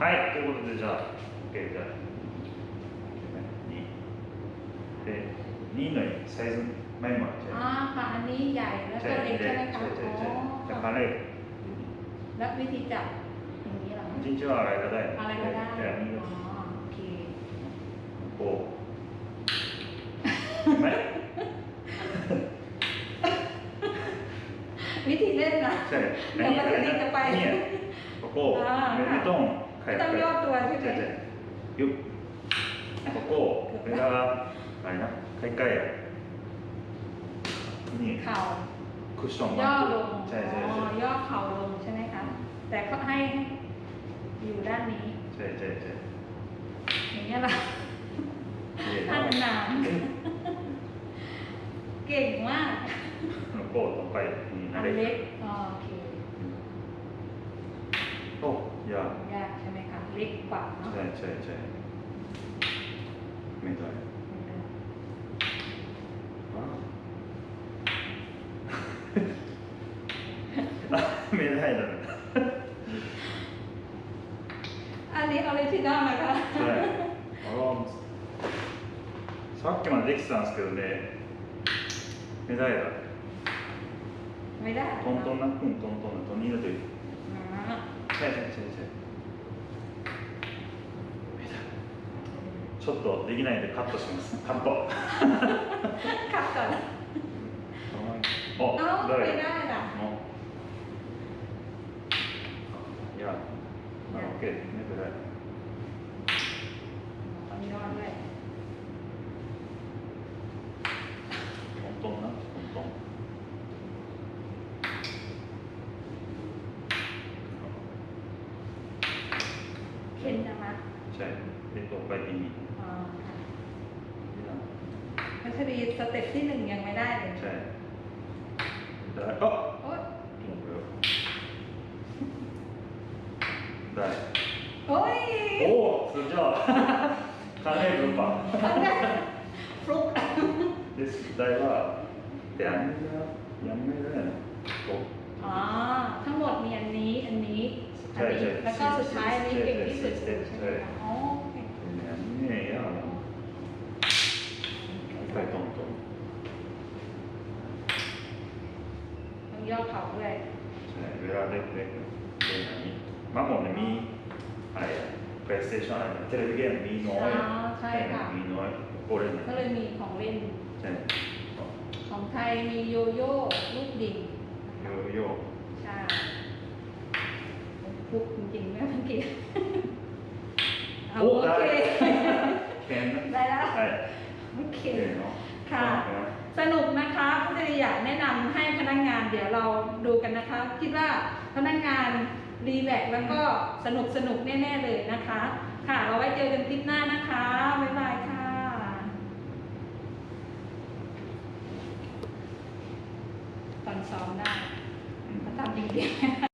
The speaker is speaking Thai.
はいということでじゃあ OK じゃあ2で2のサイズ前も อ๋อค่ะอันนี้ใหญ่แล้ว ใช่ ก็เล็ก ใช่ ใช่ไหมคะ ใช่ใช่ อ๋ ใช่ อ じゃあカレー แล้ววิธีจับอย่างนี้เหรอ 一日は洗いがない อะไรก็ได้ で อ๋อโอเค こうね วิธีเล่นนะ ใช่ เดี๋ยวมันจะดีจะไป เนี่ยここ อ่า ไม่ไม่ต้อง ไม่ต้องย่อตัวใช่ไหมยุบโกโก้นะครัอะไรนะใกล้ๆอะนี่เข่าคุชชั่ย่อลงใช่ใช่ใช่ย่อเข่าลงใช่ไหมคะแต่ก็ให้อยู่ด้านนี้ใช่ใช่ใช่อย่างเงี้ยล่ะท่านนานเก่งมากโก้ต่อไปนี่นะเล็กโอเคโอ้ ยาก ยากใช่ไหมคะ เล็กกว่าเนาะ ใช่ใช่ใช่ไม่ได้あไม่ได้เลย อันนี้ออริจินอลนะคะ ใช่あらさっきまでできてたんですけどねไม่ได้だ ไม่ได้ トントンなうんトントンなトンニーだという い先生ちょっとできないでカットします。カット。カットだ誰？だ。いや寝てない ช่เป็นตัวไปดีอ๋อค่ะพัชรีสเต็ปที่หนึ่งยังไม่ได้เลยใช่ได้โอ๊ยกแได้โอ้ยโอ้สุดยอด ครั้งแรกหรือเปล่าทำได้ฟลุก ได้ว่าแต่อันนี้ก็ยังไม่ได้ ก้าสุดท้ายอันี้เก่งที่สุดใช่ไหมอ๋อเก่งอันไปตรงตรงต้องย่อเขาด้วยใช่เวลาเล็กๆเล็นอย่างนี้มาหมดเลยมีอะไร PlayStation อะไรเทเลวิเกมมีน้อยใช่ค่ะมีน้อยโก็เลยก็เลยมีของเล่นใช่ของไทยมีโยโย่ลูกดิ่งโยโย่ใช่ ฟุกจริงๆแม่เมื่อกี้เอาโอเคแคนนะได้แล้วโอเค เนาะค่ะ สนุกนะคะผู้จะอยากแนะนำให้พนักงานเดี๋ยวเราดูกันนะคะ คิดว่าพนักงานรีแลกซ์แล้วก็สนุกสนุกแน่ๆเลยนะคะ ค่ะ เราไว้เจอกันคลิปหน้านะคะ บ๊ายบายค่ะตอนซ้อมได้อืมถ้าทำจริงๆ